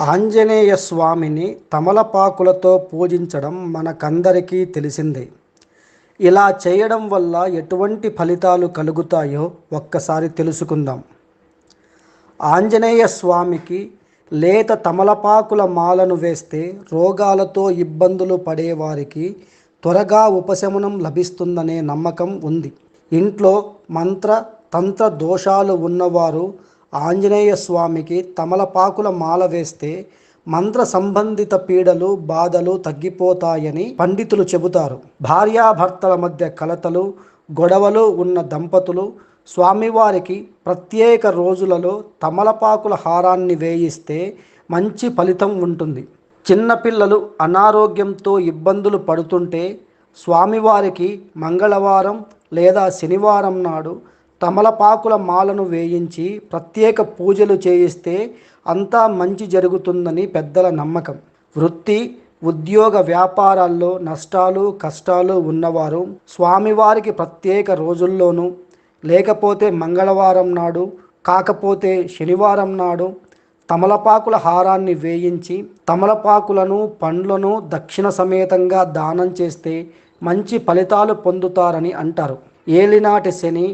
ఆంజనేయ స్వామిని తమలపాకులతో పూజించడం మనకందరికీ తెలిసిందే. ఇలా చేయడం వల్ల ఎటువంటి ఫలితాలు కలుగుతాయో ఒక్కసారి తెలుసుకుందాం. ఆంజనేయ స్వామికి లేత తమలపాకుల మాలను వేస్తే రోగాలతో ఇబ్బందులు పడేవారికి త్వరగా ఉపశమనం లభిస్తుందనే నమ్మకం ఉంది. ఇంట్లో మంత్ర తంత్ర దోషాలు ఉన్నవారు ఆంజనేయ స్వామికి తమలపాకుల మాల వేస్తే మంత్ర సంబంధిత పీడలు బాధలు తగ్గిపోతాయని పండితులు చెబుతారు. భార్యాభర్తల మధ్య కలతలు గొడవలు ఉన్న దంపతులు స్వామివారికి ప్రత్యేక రోజులలో తమలపాకుల హారాన్ని వేయిస్తే మంచి ఫలితం ఉంటుంది. చిన్నపిల్లలు అనారోగ్యంతో ఇబ్బందులు పడుతుంటే స్వామివారికి మంగళవారం లేదా శనివారం నాడు తమలపాకుల మాలను వేయించి ప్రత్యేక పూజలు చేయిస్తే అంతా మంచి జరుగుతుందని పెద్దల నమ్మకం. వృత్తి ఉద్యోగ వ్యాపారాల్లో నష్టాలు కష్టాలు ఉన్నవారు స్వామివారికి ప్రత్యేక రోజుల్లోనూ లేకపోతే మంగళవారం నాడు కాకపోతే శనివారం నాడు తమలపాకుల హారాన్ని వేయించి తమలపాకులను పండ్లను దక్షిణ సమేతంగా దానం చేస్తే మంచి ఫలితాలు పొందుతారని అంటారు. ఏలినాటి శని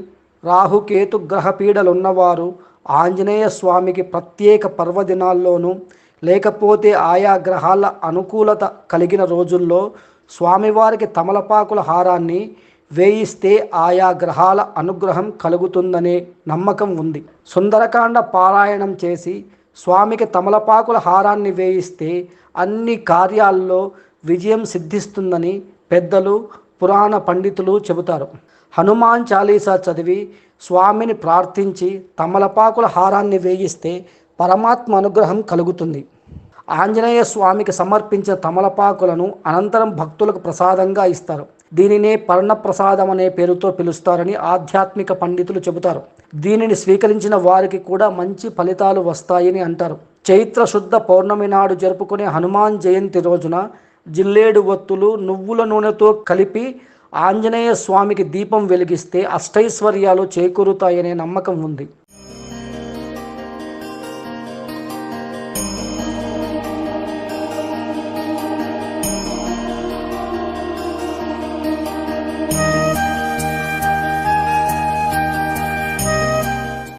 రాహుకేతు గ్రహపీడలున్నవారు ఆంజనేయ స్వామికి ప్రత్యేక పర్వదినాల్లోనూ లేకపోతే ఆయా గ్రహాల అనుకూలత కలిగిన రోజుల్లో స్వామివారికి తమలపాకుల హారాన్ని వేయిస్తే ఆయా గ్రహాల అనుగ్రహం కలుగుతుందనే నమ్మకం ఉంది. సుందరకాండ పారాయణం చేసి స్వామికి తమలపాకుల హారాన్ని వేయిస్తే అన్ని కార్యాల్లో విజయం సిద్ధిస్తుందని పెద్దలు పురాణ పండితులు చెబుతారు. హనుమాన్ చాలీసా చదివి స్వామిని ప్రార్థించి తమలపాకుల హారాన్ని వేయిస్తే పరమాత్మ అనుగ్రహం కలుగుతుంది. ఆంజనేయ స్వామికి సమర్పించిన తమలపాకులను అనంతరం భక్తులకు ప్రసాదంగా ఇస్తారు. దీనినే పర్ణప్రసాదం అనే పేరుతో పిలుస్తారని ఆధ్యాత్మిక పండితులు చెబుతారు. దీనిని స్వీకరించిన వారికి కూడా మంచి ఫలితాలు వస్తాయని అంటారు. చైత్ర శుద్ధ పౌర్ణమి నాడు జరుపుకునే హనుమాన్ జయంతి రోజున జిల్లేడు ఒత్తులు నువ్వుల నూనెతో కలిపి ఆంజనేయ స్వామికి దీపం వెలిగిస్తే అష్టైశ్వర్యాలు చేకూరుతాయనే నమ్మకం ఉంది.